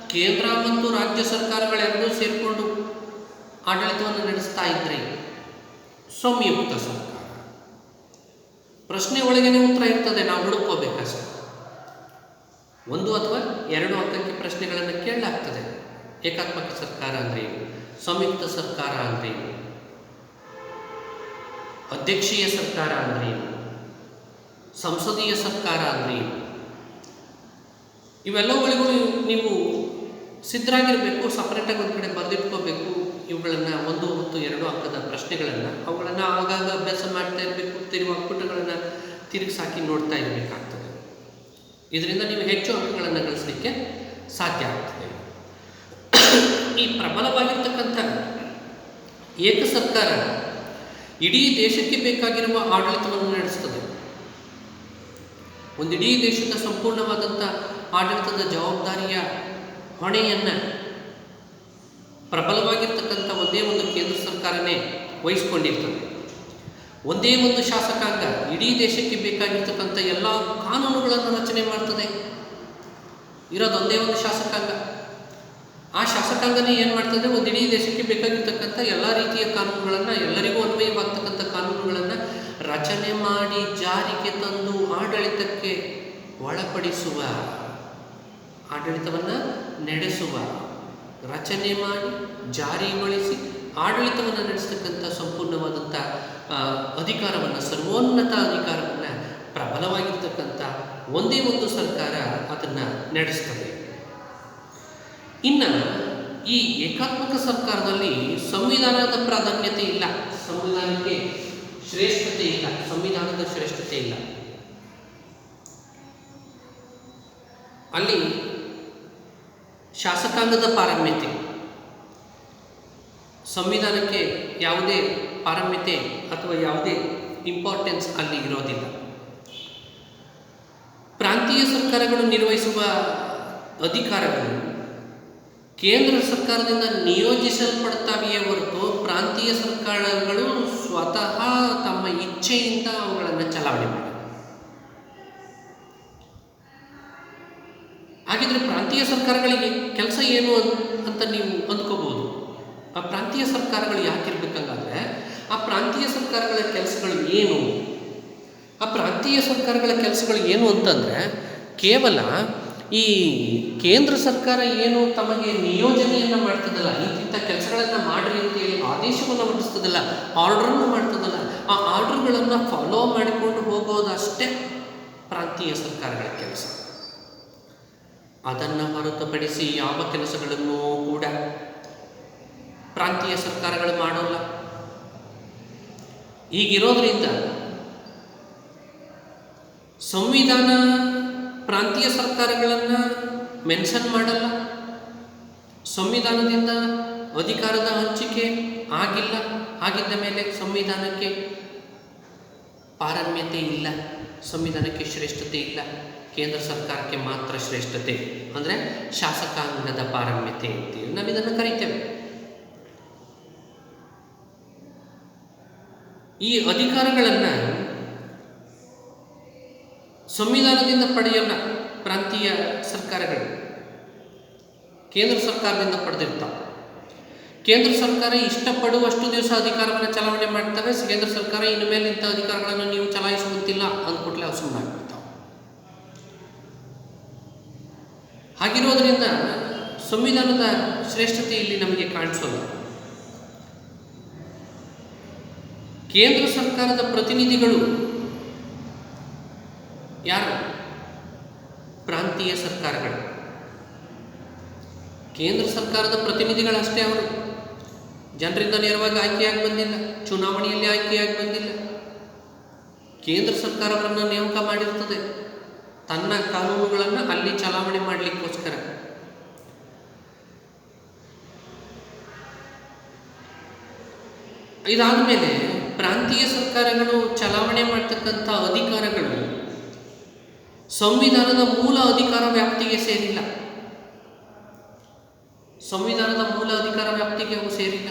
ಕೇಂದ್ರ ಮತ್ತು ರಾಜ್ಯ ಸರ್ಕಾರಗಳೆರಡೂ ಸೇರಿಕೊಂಡು ಆಡಳಿತವನ್ನು ನಡೆಸ್ತಾ ಇದ್ರೆ ಸಂಯುಕ್ತ ಸರ್ಕಾರ? ಪ್ರಶ್ನೆ ಒಳಗೇನೆ ಉತ್ತರ ಇರ್ತದೆ, ನಾವು ಹುಡುಕೋಬೇಕಷ್ಟೆ ಒಂದು ಅಥವಾ ಎರಡು ಅಂಕಕ್ಕೆ ಪ್ರಶ್ನೆಗಳನ್ನು ಕೇಳಲಾಗ್ತದೆ. ಏಕಾತ್ಮಕ ಸರ್ಕಾರ ಅಂದರೆ ಸಂಯುಕ್ತ ಸರ್ಕಾರ ಅಂದ್ರೆ ಅಧ್ಯಕ್ಷೀಯ ಸರ್ಕಾರ ಅಂದ್ರೆ ಸಂಸದೀಯ ಸರ್ಕಾರ ಅಂದ್ರೆ ಇವೆಲ್ಲವುಗಳಿಗೂ ನೀವು ಸಿದ್ಧರಾಗಿರಬೇಕು, ಸಪ್ರೇಟಾಗಿ ಒಂದು ಕಡೆ ಬರೆದಿಟ್ಕೋಬೇಕು. ಇವುಗಳನ್ನು ಒಂದು ಮತ್ತು ಎರಡು ಅಂಕದ ಪ್ರಶ್ನೆಗಳನ್ನು ಅವುಗಳನ್ನು ಆಗಾಗ ಅಭ್ಯಾಸ ಮಾಡ್ತಾ ಇರಬೇಕು ತಿರುವ ಪುಟಗಳನ್ನು ತಿರುಗಿಸಾಕಿ ನೋಡ್ತಾ ಇರಬೇಕಾಗ್ತದೆ. ಇದರಿಂದ ನೀವು ಹೆಚ್ಚು ಅಂಕಗಳನ್ನು ಗಳಿಸಲಿಕ್ಕೆ ಸಾಧ್ಯ ಆಗ್ತದೆ. ಈ ಪ್ರಬಲವಾಗಿರ್ತಕ್ಕಂಥ ಏಕ ಸರ್ಕಾರ ಇಡೀ ದೇಶಕ್ಕೆ ಬೇಕಾಗಿರುವ ಆಡಳಿತವನ್ನು ನಡೆಸ್ತದೆ. ಒಂದು ಇಡೀ ದೇಶದ ಸಂಪೂರ್ಣವಾದಂಥ ಆಡಳಿತದ ಜವಾಬ್ದಾರಿಯ ಹೊಣೆಯನ್ನು ಪ್ರಬಲವಾಗಿರ್ತಕ್ಕಂಥ ಒಂದೇ ಒಂದು ಕೇಂದ್ರ ಸರ್ಕಾರನೇ ವಹಿಸಿಕೊಂಡಿರ್ತದೆ. ಒಂದೇ ಒಂದು ಶಾಸಕಾಂಗ ಇಡೀ ದೇಶಕ್ಕೆ ಬೇಕಾಗಿರ್ತಕ್ಕಂಥ ಎಲ್ಲ ಕಾನೂನುಗಳನ್ನು ರಚನೆ ಮಾಡ್ತದೆ. ಇರೋದೊಂದೇ ಒಂದು ಶಾಸಕಾಂಗ. ಆ ಶಾಸಕಾಂಗನೇ ಏನು ಮಾಡ್ತದೆ? ಒಂದು ಇಡೀ ದೇಶಕ್ಕೆ ಬೇಕಾಗಿರ್ತಕ್ಕಂಥ ಎಲ್ಲ ರೀತಿಯ ಕಾನೂನುಗಳನ್ನು, ಎಲ್ಲರಿಗೂ ಅನ್ವಯವಾಗ್ತಕ್ಕಂಥ ಕಾನೂನುಗಳನ್ನು ರಚನೆ ಮಾಡಿ ಜಾರಿಗೆ ತಂದು ಆಡಳಿತಕ್ಕೆ ಒಳಪಡಿಸುವ, ಆಡಳಿತವನ್ನು ನಡೆಸುವ, ರಚನೆ ಮಾಡಿ ಜಾರಿಗೊಳಿಸಿ ಆಡಳಿತವನ್ನು ನಡೆಸ್ತಕ್ಕಂಥ ಸಂಪೂರ್ಣವಾದಂಥ ಅಧಿಕಾರವನ್ನು, ಸರ್ವೋನ್ನತ ಅಧಿಕಾರವನ್ನು ಪ್ರಬಲವಾಗಿರ್ತಕ್ಕಂಥ ಒಂದೇ ಒಂದು ಸರ್ಕಾರ ಅದನ್ನು ನಡೆಸ್ತದೆ. ಇನ್ನು ಈ ಏಕಾತ್ಮಕ ಸರ್ಕಾರದಲ್ಲಿ ಸಂವಿಧಾನದ ಪ್ರಾಧಾನ್ಯತೆ ಇಲ್ಲ. ಸಂವಿಧಾನಕ್ಕೆ ಶ್ರೇಷ್ಠತೆ ಇಲ್ಲ. ಸಂವಿಧಾನದ ಶ್ರೇಷ್ಠತೆ ಇಲ್ಲ. ಅಲ್ಲಿ ಶಾಸಕಾಂಗದ ಪಾರಮ್ಯತೆ. ಸಂವಿಧಾನಕ್ಕೆ ಯಾವುದೇ ಪಾರಮ್ಯತೆ ಅಥವಾ ಯಾವುದೇ ಇಂಪಾರ್ಟೆನ್ಸ್ ಅಲ್ಲಿ ಇರೋದಿಲ್ಲ. ಪ್ರಾಂತೀಯ ಸರ್ಕಾರಗಳು ನಿರ್ವಹಿಸುವ ಅಧಿಕಾರಗಳು ಕೇಂದ್ರ ಸರ್ಕಾರದಿಂದ ನಿಯೋಜಿಸಲ್ಪಡ್ತವೆಯೇ ಹೊರತು ಪ್ರಾಂತೀಯ ಸರ್ಕಾರಗಳು ಸ್ವತಃ ತಮ್ಮ ಇಚ್ಛೆಯಿಂದ ಅವುಗಳನ್ನು ಚಲಾವಣೆ ಮಾಡಿವೆ. ಹಾಗಿದ್ರೆ ಪ್ರಾಂತೀಯ ಸರ್ಕಾರಗಳಿಗೆ ಕೆಲಸ ಏನು ಅಂತ ನೀವು ಅಂದ್ಕೋಬಹುದು ಆ ಪ್ರಾಂತೀಯ ಸರ್ಕಾರಗಳು ಯಾಕಿರ್ಬೇಕಂಗಾದ್ರೆ, ಆ ಪ್ರಾಂತೀಯ ಸರ್ಕಾರಗಳ ಕೆಲಸಗಳು ಏನು? ಆ ಪ್ರಾಂತೀಯ ಸರ್ಕಾರಗಳ ಕೆಲಸಗಳು ಏನು ಅಂತಂದರೆ, ಕೇವಲ ಈ ಕೇಂದ್ರ ಸರ್ಕಾರ ಏನು ತಮಗೆ ನಿಯೋಜನೆಯನ್ನು ಮಾಡ್ತದಲ್ಲ ಇಂತಿಂಥ ಕೆಲಸಗಳನ್ನು ಮಾಡ್ರಿ ಅಂತ ಹೇಳಿ ಆದೇಶವನ್ನು ಹೊರಡಿಸ್ತದಲ್ಲ, ಆರ್ಡ್ರನ್ನು ಮಾಡ್ತದಲ್ಲ, ಆ ಆರ್ಡ್ರ್ಗಳನ್ನು ಫಾಲೋ ಮಾಡಿಕೊಂಡು ಹೋಗೋದಷ್ಟೇ ಪ್ರಾಂತೀಯ ಸರ್ಕಾರಗಳ ಕೆಲಸ. ಅದನ್ನು ಹೊರತುಪಡಿಸಿ ಯಾವ ಕೆಲಸಗಳನ್ನು ಕೂಡ ಪ್ರಾಂತೀಯ ಸರ್ಕಾರಗಳು ಮಾಡೋಲ್ಲ. ಈಗಿರೋದ್ರಿಂದ ಸಂವಿಧಾನ ಪ್ರಾಂತೀಯ ಸರ್ಕಾರಗಳನ್ನು ಮೆನ್ಷನ್ ಮಾಡಲ್ಲ. ಸಂವಿಧಾನದಿಂದ ಅಧಿಕಾರದ ಹಂಚಿಕೆ ಆಗಿಲ್ಲ. ಆಗಿದ್ದ ಮೇಲೆ ಸಂವಿಧಾನಕ್ಕೆ ಪಾರಮ್ಯತೆ ಇಲ್ಲ. ಸಂವಿಧಾನಕ್ಕೆ ಶ್ರೇಷ್ಠತೆ ಇಲ್ಲ. ಕೇಂದ್ರ ಸರ್ಕಾರಕ್ಕೆ ಮಾತ್ರ ಶ್ರೇಷ್ಠತೆ. ಅಂದರೆ ಶಾಸಕಾಂಗದ ಪಾರಮ್ಯತೆ ಅಂತೇಳಿ ನಾವು ಇದನ್ನು ಕರಿತೇವೆ. ಈ ಅಧಿಕಾರಗಳನ್ನು ಸಂವಿಧಾನದಿಂದ ಪಡೆಯಲ್ಲ ಪ್ರಾಂತೀಯ ಸರ್ಕಾರಗಳು ಕೇಂದ್ರ ಸರ್ಕಾರದಿಂದ ಪಡೆದಿರ್ತಾವೆ ಕೇಂದ್ರ ಸರ್ಕಾರ ಇಷ್ಟಪಡುವಷ್ಟು ದಿವಸ ಅಧಿಕಾರವನ್ನು ಚಲಾವಣೆ ಮಾಡ್ತವೆ, ಕೇಂದ್ರ ಸರ್ಕಾರ ಇನ್ನು ಮೇಲೆ ಇಂಥ ಅಧಿಕಾರಗಳನ್ನು ನೀವು ಚಲಾಯಿಸುವಂತಿಲ್ಲ ಅಂದ್ಕೊಟ್ಲೆ ಅವು ಸುಮ್ಮನೆ ಆಗ್ಬಿಡ್ತಾವೆ. ಹಾಗಿರೋದ್ರಿಂದ ಸಂವಿಧಾನದ ಶ್ರೇಷ್ಠತೆ ಇಲ್ಲಿ ನಮಗೆ ಕಾಣಿಸೋಲ್ಲ. ಕೇಂದ್ರ ಸರ್ಕಾರದ ಪ್ರತಿನಿಧಿಗಳು ಯಾರು? ಪ್ರಾಂತೀಯ ಸರ್ಕಾರಗಳು. ಕೇಂದ್ರ ಸರ್ಕಾರದ ಪ್ರತಿನಿಧಿಗಳಷ್ಟೇ ಅವರು. ಜನರಿಂದ ನೇರವಾಗಿ ಆಯ್ಕೆಯಾಗಿ ಬಂದಿಲ್ಲ, ಚುನಾವಣೆಯಲ್ಲಿ ಆಯ್ಕೆಯಾಗಿ ಬಂದಿಲ್ಲ. ಕೇಂದ್ರ ಸರ್ಕಾರವನ್ನು ನೇಮಕ ಮಾಡಿರ್ತದೆ. ತನ್ನ ಕಾನೂನುಗಳನ್ನು ಅಲ್ಲಿ ಚಲಾವಣೆ ಮಾಡಲಿಕ್ಕೋಸ್ಕರ. ಇದಾದ ಮೇಲೆ ಪ್ರಾಂತೀಯ ಸರ್ಕಾರಗಳು ಚಲಾವಣೆ ಮಾಡ್ತಕ್ಕಂಥ ಅಧಿಕಾರಗಳು ಸಂವಿಧಾನದ ಮೂಲ ಅಧಿಕಾರ ವ್ಯಾಪ್ತಿಗೆ ಸೇರಿಲ್ಲ. ಸಂವಿಧಾನದ ಮೂಲ ಅಧಿಕಾರ ವ್ಯಾಪ್ತಿಗೆ ಅವು ಸೇರಿಲ್ಲ.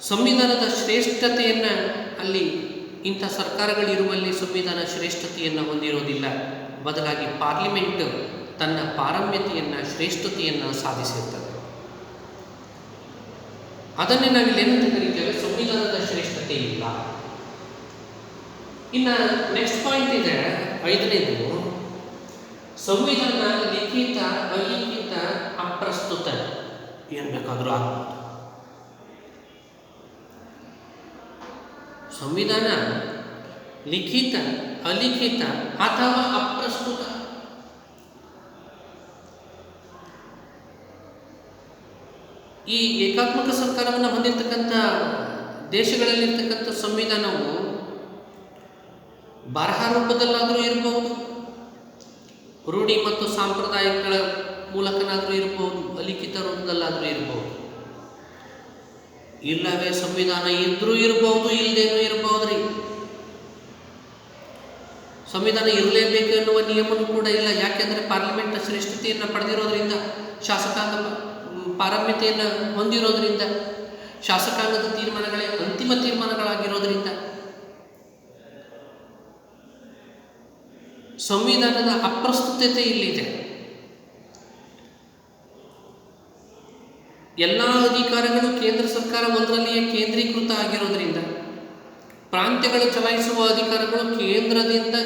ಸಂವಿಧಾನದ ಶ್ರೇಷ್ಠತೆಯನ್ನು ಅಲ್ಲಿ ಇಂಥ ಸರ್ಕಾರಗಳಿರುವಲ್ಲಿ ಸಂವಿಧಾನ ಶ್ರೇಷ್ಠತೆಯನ್ನು ಹೊಂದಿರೋದಿಲ್ಲ. ಬದಲಾಗಿ ಪಾರ್ಲಿಮೆಂಟ್ ತನ್ನ ಪಾರಮ್ಯತೆಯನ್ನು, ಶ್ರೇಷ್ಠತೆಯನ್ನು ಸಾಧಿಸಿರ್ತದೆ. ಅದನ್ನೇ ನಾವಿಲ್ಲಿ ಏನಂತ ಕರೀತೇವೆ? ಸಂವಿಧಾನದ ಶ್ರೇಷ್ಠತೆ ಇಲ್ಲ ಇನ್ನು ನೆಕ್ಸ್ಟ್ ಪಾಯಿಂಟ್ ಇದೆ, ಐದನೇದು, ಸಂವಿಧಾನ ಲಿಖಿತ, ಅಲಿಖಿತ, ಅಪ್ರಸ್ತುತ. ಏನು ಬೇಕಾದರೂ ಆಗ್ಬೋದು. ಸಂವಿಧಾನ ಲಿಖಿತ, ಅಲಿಖಿತ ಅಥವಾ ಅಪ್ರಸ್ತುತ. ಈ ಏಕಾತ್ಮಕ ಸರ್ಕಾರವನ್ನು ಹೊಂದಿರತಕ್ಕಂಥ ದೇಶಗಳಲ್ಲಿರ್ತಕ್ಕಂಥ ಸಂವಿಧಾನವು ಬರಹ ರೂಪದಲ್ಲಾದರೂ ಇರಬಹುದು ರೂಢಿ ಮತ್ತು ಸಾಂಪ್ರದಾಯಗಳ ಮೂಲಕನಾದರೂ ಇರಬಹುದು ಅಲಿಖಿತ ರೂಪದಲ್ಲಾದರೂ ಇರಬಹುದು ಇಲ್ಲವೇ ಸಂವಿಧಾನ ಇದ್ರೂ ಇರಬಹುದು ಇಲ್ಲದೇನೂ ಇರಬಹುದು ರೀ ಸಂವಿಧಾನ ಇರಲೇಬೇಕು ಎನ್ನುವ ನಿಯಮನೂ ಕೂಡ ಇಲ್ಲ. ಯಾಕೆಂದರೆ ಪಾರ್ಲಿಮೆಂಟ್ ಶ್ರೇಷ್ಠತೆಯನ್ನು ಪಡೆದಿರೋದ್ರಿಂದ, ಶಾಸಕಾಂಗ ಪಾರಮ್ಯತೆಯನ್ನು ಹೊಂದಿರೋದ್ರಿಂದ, ಶಾಸಕಾಂಗದ ತೀರ್ಮಾನಗಳೇ ಅಂತಿಮ ತೀರ್ಮಾನಗಳಾಗಿರೋದ್ರಿಂದ ಸಂವಿಧಾನದ ಅಪ್ರಸ್ತುತತೆ ಇಲ್ಲಿದೆ. ಎಲ್ಲ ಅಧಿಕಾರಗಳು ಕೇಂದ್ರ ಸರ್ಕಾರ ಒಂದರಲ್ಲಿಯೇ ಕೇಂದ್ರೀಕೃತ ಆಗಿರೋದ್ರಿಂದ, ಪ್ರಾಂತ್ಯಗಳು ಚಲಾಯಿಸುವ ಅಧಿಕಾರಗಳು ಕೇಂದ್ರದಿಂದ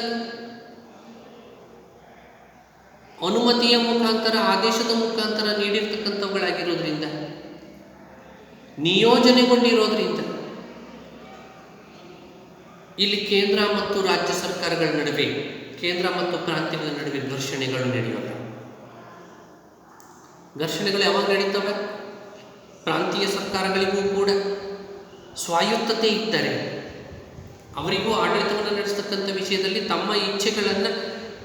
ಅನುಮತಿಯ ಮುಖಾಂತರ, ಆದೇಶದ ಮುಖಾಂತರ ನೀಡಿರ್ತಕ್ಕಂಥವುಗಳಾಗಿರೋದ್ರಿಂದ, ನಿಯೋಜನೆಗೊಂಡಿರೋದ್ರಿಂದ ಇಲ್ಲಿ ಕೇಂದ್ರ ಮತ್ತು ರಾಜ್ಯ ಸರ್ಕಾರಗಳ ನಡುವೆ ಕೇಂದ್ರ ಮತ್ತು ಪ್ರಾಂತ್ಯದ ನಡುವೆ ಘರ್ಷಣೆಗಳು ನಡೆಯೋಲ್ಲ ಘರ್ಷಣೆಗಳು ಯಾವಾಗ ನಡೀತವೆ? ಪ್ರಾಂತೀಯ ಸರ್ಕಾರಗಳಿಗೂ ಕೂಡ. ಸ್ವಾಯತ್ತತೆ ಇದ್ದರೆ ಅವರಿಗೂ ಆಡಳಿತವನ್ನು ನಡೆಸ್ತಕ್ಕಂಥ ವಿಷಯದಲ್ಲಿ ತಮ್ಮ ಇಚ್ಛೆಗಳನ್ನು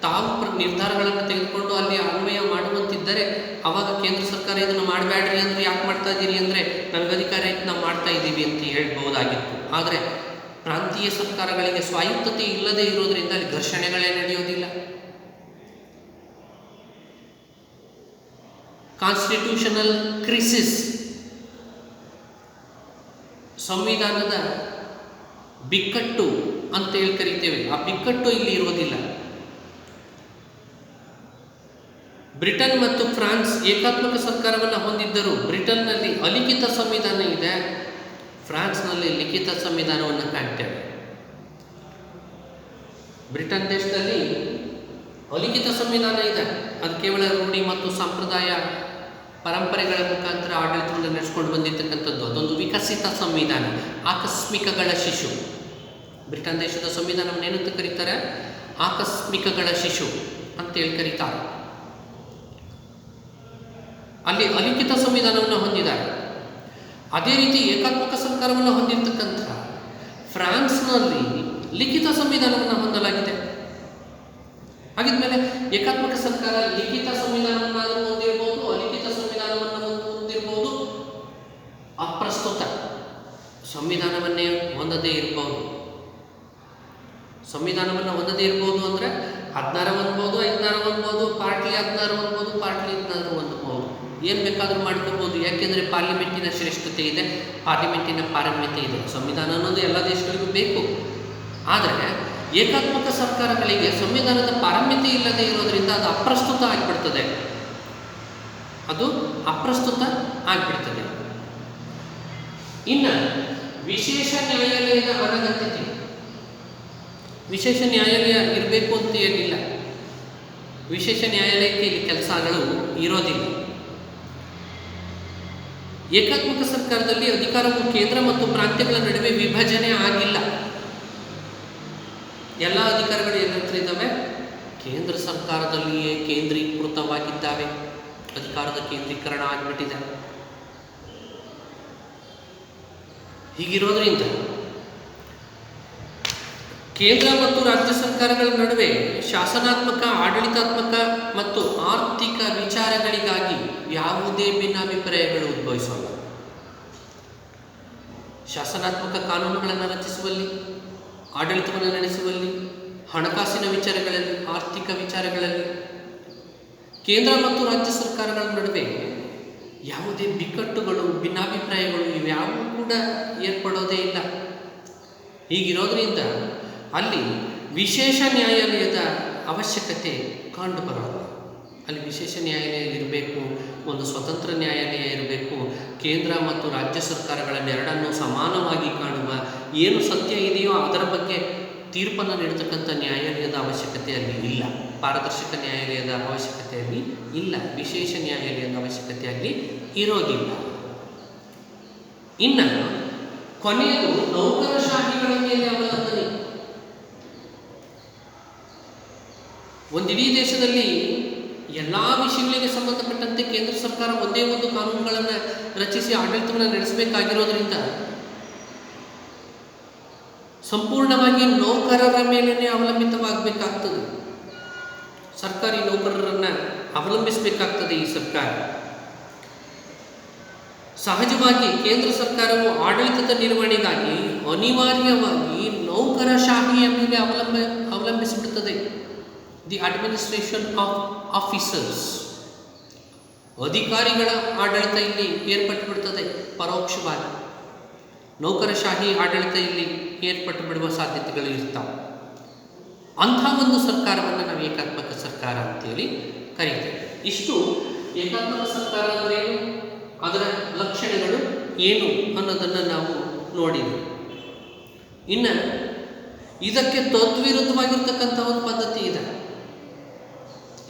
ತಾವು ನಿರ್ಧಾರಗಳನ್ನು ತೆಗೆದುಕೊಂಡು ಅಲ್ಲಿ ಅನ್ವಯ ಮಾಡುವಂತಿದ್ದರೆ ಅವಾಗ ಕೇಂದ್ರ ಸರ್ಕಾರ ಇದನ್ನು ಮಾಡಬೇಡ್ರಿ ಅಂದರೆ ಯಾಕೆ ಮಾಡ್ತಾ ಇದ್ದೀರಿ ಅಂದರೆ, ನಮಗೆ ಅಧಿಕಾರ ಇತ್ತು ನಾವು ಮಾಡ್ತಾ ಇದ್ದೀವಿ ಅಂತ ಹೇಳ್ಬೋದಾಗಿತ್ತು ಆದರೆ ಪ್ರಾಂತೀಯ ಸರ್ಕಾರಗಳಿಗೆ ಸ್ವಾಯತ್ತತೆ ಇಲ್ಲದೆ ಇರೋದ್ರಿಂದ ಅಲ್ಲಿ ಘರ್ಷಣೆಗಳೇ ನಡೆಯೋದಿಲ್ಲ. ಕಾನ್ಸ್ಟಿಟ್ಯೂಷನಲ್ ಕ್ರಿಸಿಸ್ ಸಂವಿಧಾನದ ಬಿಕ್ಕಟ್ಟು ಅಂತ ಹೇಳಿ ಕರಿತೇವೆ. ಆ ಬಿಕ್ಕಟ್ಟು ಇಲ್ಲಿ ಇರೋದಿಲ್ಲ. ಬ್ರಿಟನ್ ಮತ್ತು ಫ್ರಾನ್ಸ್ ಏಕಾತ್ಮಕ ಸರ್ಕಾರವನ್ನು ಹೊಂದಿದ್ದರೂ ಬ್ರಿಟನ್ನಲ್ಲಿ ಅಲಿಖಿತ ಸಂವಿಧಾನ ಇದೆ. ಫ್ರಾನ್ಸ್ನಲ್ಲಿ ಲಿಖಿತ ಸಂವಿಧಾನವನ್ನು ಕಾಣ್ತೇವೆ. ಬ್ರಿಟನ್ ದೇಶದಲ್ಲಿ ಅಲಿಖಿತ ಸಂವಿಧಾನ ಇದೆ. ಅದು ಕೇವಲ ರೂಢಿ ಮತ್ತು ಸಂಪ್ರದಾಯ ಪರಂಪರೆಗಳ ಮುಖಾಂತರ ಆಡಳಿತವನ್ನು ನಡೆಸ್ಕೊಂಡು ಬಂದಿರತಕ್ಕಂಥದ್ದು. ಅದೊಂದು ವಿಕಸಿತ ಸಂವಿಧಾನ, ಆಕಸ್ಮಿಕಗಳ ಶಿಶು. ಬ್ರಿಟನ್ ದೇಶದ ಸಂವಿಧಾನವನ್ನು ಏನಂತ ಕರೀತಾರೆ? ಆಕಸ್ಮಿಕಗಳ ಶಿಶು ಅಂತೇಳಿ ಕರೀತಾರೆ. ಅಲ್ಲಿ ಅಲಿಖಿತ ಸಂವಿಧಾನವನ್ನು ಹೊಂದಿದ್ದಾರೆ. ಅದೇ ರೀತಿ ಏಕಾತ್ಮಕ ಸರ್ಕಾರವನ್ನು ಹೊಂದಿರತಕ್ಕಂಥ ಫ್ರಾನ್ಸ್ನಲ್ಲಿ ಲಿಖಿತ ಸಂವಿಧಾನವನ್ನು ಹೊಂದಲಾಗಿದೆ. ಹಾಗಿದ್ಮೇಲೆ ಏಕಾತ್ಮಕ ಸರ್ಕಾರ ಲಿಖಿತ ಸಂವಿಧಾನವನ್ನು ಹೊಂದಿರಬಹುದು ಅಲಿಖಿತ ಸಂವಿಧಾನವನ್ನು ಹೊಂದಿರಬಹುದು ಅಪ್ರಸ್ತುತ ಸಂವಿಧಾನವನ್ನೇ ಹೊಂದದೇ ಇರಬಹುದು ಸಂವಿಧಾನವನ್ನು ಹೊಂದದೇ ಇರಬಹುದು ಅಂದರೆ ಹದಿನಾರು ಅನ್ಬೋದು ಐದಾರು ಅನ್ಬೋದು ಪಾರ್ಟ್ಲಿ ಹದಿನಾರು ಅನ್ಬೋದು ಪಾರ್ಟ್ಲಿ ಹದಿನಾರು ಹೊಂದ್ಬೋದು ಏನು ಬೇಕಾದರೂ ಮಾಡ್ಕೋಬೋದು. ಯಾಕೆಂದರೆ ಪಾರ್ಲಿಮೆಂಟಿನ ಶ್ರೇಷ್ಠತೆ ಇದೆ, ಪಾರ್ಲಿಮೆಂಟಿನ ಪಾರಮ್ಯತೆ ಇದೆ. ಸಂವಿಧಾನ ಅನ್ನೋದು ಎಲ್ಲ ದೇಶಗಳಿಗೂ ಬೇಕು. ಆದರೆ ಏಕಾತ್ಮಕ ಸರ್ಕಾರಗಳಿಗೆ ಸಂವಿಧಾನದ ಪಾರಮ್ಯತೆ ಇಲ್ಲದೆ ಇರೋದರಿಂದ ಅದು ಅಪ್ರಸ್ತುತ ಆಗಿಬಿಡ್ತದೆ. ಅದು ಅಪ್ರಸ್ತುತ ಆಗಿಬಿಡ್ತದೆ. ಇನ್ನು ವಿಶೇಷ ನ್ಯಾಯಾಲಯದ ಅನಗತ್ಯತೆ. ವಿಶೇಷ ನ್ಯಾಯಾಲಯ ಇರಬೇಕು ಅಂತ ಏನಿಲ್ಲ. ವಿಶೇಷ ನ್ಯಾಯಾಲಯಕ್ಕೆ ಇಲ್ಲಿ ಕೆಲಸಗಳು ಇರೋದಿಲ್ಲ. ಏಕಾತ್ಮಕ ಸರ್ಕಾರದಲ್ಲಿ ಅಧಿಕಾರವು ಕೇಂದ್ರ ಮತ್ತು ಪ್ರಾಂತ್ಯಗಳ ನಡುವೆ ವಿಭಜನೆ ಆಗಿಲ್ಲ. ಎಲ್ಲ ಅಧಿಕಾರಗಳು ಏನಂತ ಇದ್ದಾವೆ? ಕೇಂದ್ರ ಸರ್ಕಾರದಲ್ಲಿಯೇ ಕೇಂದ್ರೀಕೃತವಾಗಿದ್ದಾವೆ. ಅಧಿಕಾರದ ಕೇಂದ್ರೀಕರಣ ಆಗಿಬಿಟ್ಟಿದೆ. ಹೀಗಿರೋದ್ರಿಂದ ಕೇಂದ್ರ ಮತ್ತು ರಾಜ್ಯ ಸರ್ಕಾರಗಳ ನಡುವೆ ಶಾಸನಾತ್ಮಕ, ಆಡಳಿತಾತ್ಮಕ ಮತ್ತು ಆರ್ಥಿಕ ವಿಚಾರಗಳಿಗಾಗಿ ಯಾವುದೇ ಭಿನ್ನಾಭಿಪ್ರಾಯಗಳು ಉದ್ಭವಿಸಲ್ಲ. ಶಾಸನಾತ್ಮಕ ಕಾನೂನುಗಳನ್ನು ರಚಿಸುವಲ್ಲಿ, ಆಡಳಿತವನ್ನು ನಡೆಸುವಲ್ಲಿ, ಹಣಕಾಸಿನ ವಿಚಾರಗಳಲ್ಲಿ, ಆರ್ಥಿಕ ವಿಚಾರಗಳಲ್ಲಿ, ಕೇಂದ್ರ ಮತ್ತು ರಾಜ್ಯ ಸರ್ಕಾರಗಳ ನಡುವೆ ಯಾವುದೇ ಬಿಕ್ಕಟ್ಟುಗಳು, ಭಿನ್ನಾಭಿಪ್ರಾಯಗಳು ಇವ್ಯಾವೂ ಕೂಡ ಏರ್ಪಡೋದೇ ಇಲ್ಲ. ಹೀಗಿರೋದ್ರಿಂದ ಅಲ್ಲಿ ವಿಶೇಷ ನ್ಯಾಯಾಲಯದ ಅವಶ್ಯಕತೆ ಕಂಡುಬರೋಲ್ಲ ಅಲ್ಲಿ ವಿಶೇಷ ನ್ಯಾಯಾಲಯ ಇರಬೇಕು, ಒಂದು ಸ್ವತಂತ್ರ ನ್ಯಾಯಾಲಯ ಇರಬೇಕು, ಕೇಂದ್ರ ಮತ್ತು ರಾಜ್ಯ ಸರ್ಕಾರಗಳನ್ನೆರಡನ್ನೂ ಸಮಾನವಾಗಿ ಕಾಣುವ ಏನು ಸತ್ಯ ಇದೆಯೋ ಅದರ ಬಗ್ಗೆ ತೀರ್ಪನ್ನು ನೀಡತಕ್ಕಂಥ ನ್ಯಾಯಾಲಯದ ಅವಶ್ಯಕತೆ ಅಲ್ಲಿ ಇಲ್ಲ. ಪಾರದರ್ಶಕ ನ್ಯಾಯಾಲಯದ ಅವಶ್ಯಕತೆ ಅಲ್ಲಿ ಇಲ್ಲ. ವಿಶೇಷ ನ್ಯಾಯಾಲಯದ ಅವಶ್ಯಕತೆ ಅಲ್ಲಿ ಇರೋದಿಲ್ಲ. ಇನ್ನು ಕೊನೆಯದು ನೌಕರಶಾಹಿಗಳ ಮೇಲೆ ಅವಲಂಬನೆ. ಒಂದಿಡೀ ದೇಶದಲ್ಲಿ ಎಲ್ಲ ವಿಷಯಗಳಿಗೆ ಸಂಬಂಧಪಟ್ಟಂತೆ ಕೇಂದ್ರ ಸರ್ಕಾರ ಒಂದೇ ಒಂದು ಕಾನೂನುಗಳನ್ನು ರಚಿಸಿ ಆಡಳಿತವನ್ನು ನಡೆಸಬೇಕಾಗಿರೋದ್ರಿಂದ ಸಂಪೂರ್ಣವಾಗಿ ನೌಕರರ ಮೇಲೇ ಅವಲಂಬಿತವಾಗಬೇಕಾಗ್ತದೆ. ಸರ್ಕಾರಿ ನೌಕರರನ್ನು ಅವಲಂಬಿಸಬೇಕಾಗ್ತದೆ ಈ ಸರ್ಕಾರ. ಸಹಜವಾಗಿ ಕೇಂದ್ರ ಸರ್ಕಾರವು ಆಡಳಿತದ ನಿರ್ವಹಣೆಗಾಗಿ ಅನಿವಾರ್ಯವಾಗಿ ನೌಕರ ಶಾಖೆಯ ಮೇಲೆ ಅವಲಂಬ, ಅವಲಂಬಿಸಿಬಿಡುತ್ತದೆ. ದಿ ಅಡ್ಮಿನಿಸ್ಟ್ರೇಷನ್ ಆಫ್ ಆಫೀಸರ್ಸ್ ಅಧಿಕಾರಿಗಳ ಆಡಳಿತ ಇಲ್ಲಿ ಏರ್ಪಟ್ಟು ಬಿಡ್ತದೆ ಪರೋಕ್ಷವಾಗಿ. ನೌಕರಶಾಹಿ ಆಡಳಿತ ಇಲ್ಲಿ ಏರ್ಪಟ್ಟು ಬಿಡುವ ಸಾಧ್ಯತೆಗಳು ಇರ್ತಾವೆ. ಅಂಥ ಒಂದು ಸರ್ಕಾರವನ್ನು ನಾವು ಏಕಾತ್ಮಕ ಸರ್ಕಾರ ಅಂತೇಳಿ ಕರೀತೇವೆ. ಇಷ್ಟು ಏಕಾತ್ಮಕ ಸರ್ಕಾರ ಅಂದ್ರೇನು ಅದರ ಲಕ್ಷಣಗಳು ಏನು ಅನ್ನೋದನ್ನು ನಾವು ನೋಡಿದ್ವಿ. ಇನ್ನು ಇದಕ್ಕೆ ತದ್ವಿರುದ್ಧವಾಗಿರ್ತಕ್ಕಂಥ ಒಂದು ಪದ್ಧತಿ ಇದೆ.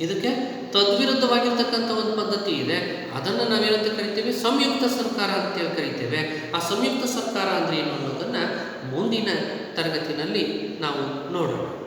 ಇದಕ್ಕೆ ತದ್ವಿರುದ್ಧವಾಗಿರ್ತಕ್ಕಂಥ ಒಂದು ಪದ್ಧತಿ ಇದೆ. ಅದನ್ನು ನಾವೇನಂತ ಕರಿತೀವಿ ಸಂಯುಕ್ತ ಸರ್ಕಾರ ಅಂತೇಳಿ ಕರಿತೇವೆ. ಆ ಸಂಯುಕ್ತ ಸರ್ಕಾರ ಅಂದರೆ ಏನು ಅನ್ನೋದನ್ನು ಮುಂದಿನ ತರಗತಿನಲ್ಲಿ ನಾವು ನೋಡೋಣ.